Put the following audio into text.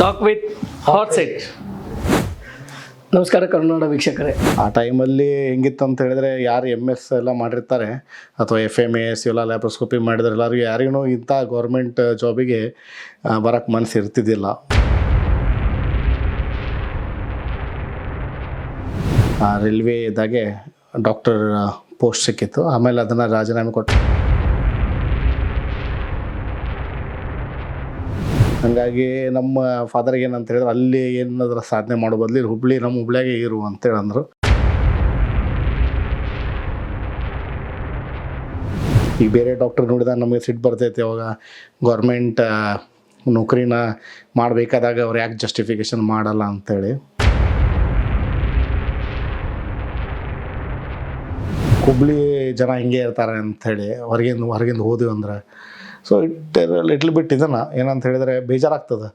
Talk with hot set ನಮಸ್ಕಾರ ಕನ್ನಡ ವೀಕ್ಷಕರೇ. ಆ ಟೈಮಲ್ಲಿ ಹೆಂಗಿತ್ತು ಅಂತ ಹೇಳಿದ್ರೆ ಯಾರು ಎಂ ಎಸ್ ಎಲ್ಲ ಮಾಡಿರ್ತಾರೆ, ಅಥವಾ ಎಫ್ ಎಂ ಎಸ್ ಎಲ್ಲ ಲ್ಯಾಪ್ರೋಸ್ಕೋಪಿ ಮಾಡಿದ್ರೆ ಎಲ್ಲರಿಗೂ ಯಾರಿಗೂ ಇಂಥ ಗೌರ್ಮೆಂಟ್ ಜಾಬಿಗೆ ಬರೋಕ್ಕೆ ಮನಸ್ಸು ಇರ್ತಿದ್ದಿಲ್ಲ. ರೈಲ್ವೆ ಇದ್ದಾಗೆ ಡಾಕ್ಟರ್ ಪೋಸ್ಟ್ ಸಿಕ್ಕಿತ್ತು. ಆಮೇಲೆ ಅದನ್ನು ರಾಜೀನಾಮೆ ಕೊಟ್ಟು ಹಾಗಾಗಿ ನಮ್ಮ ಫಾದರ್ಗೆ ಏನಂತ ಹೇಳಿದ್ರೆ, ಅಲ್ಲಿ ಏನಾದ್ರೂ ಸಾಧನೆ ಮಾಡೋ ಬದಲು ಹುಬ್ಳಿ, ನಮ್ಮ ಹುಬ್ಳಿಯಾಗೆ ಇರು ಅಂತೇಳಿ ಅಂದರು ಈಗ ಬೇರೆ ಡಾಕ್ಟರ್ ನೋಡಿದಾಗ ನಮಗೆ ಸಿಟ್ಟು ಬರ್ತೈತೆ ಅವಾಗ ಗೌರ್ಮೆಂಟ್ ನೌಕರಿನ ಮಾಡಬೇಕಾದಾಗ ಅವ್ರು ಯಾಕೆ ಜಸ್ಟಿಫಿಕೇಶನ್ ಮಾಡಲ್ಲ ಅಂತೇಳಿ. ಹುಬ್ಳಿ ಜನ ಹಿಂಗೆ ಇರ್ತಾರೆ ಅಂಥೇಳಿ ಹೊರಗಿಂದ ಹೊರಗಿಂದ ಹೋದ್ವಿ ಅಂದ್ರೆ. ಸೊ ಇಟ್ ಲಿಟ್ಲ್ ಬಿಟ್ ಇದನ್ನು ಏನಂತ ಹೇಳಿದರೆ ಬೇಜಾರಾಗ್ತದೆ.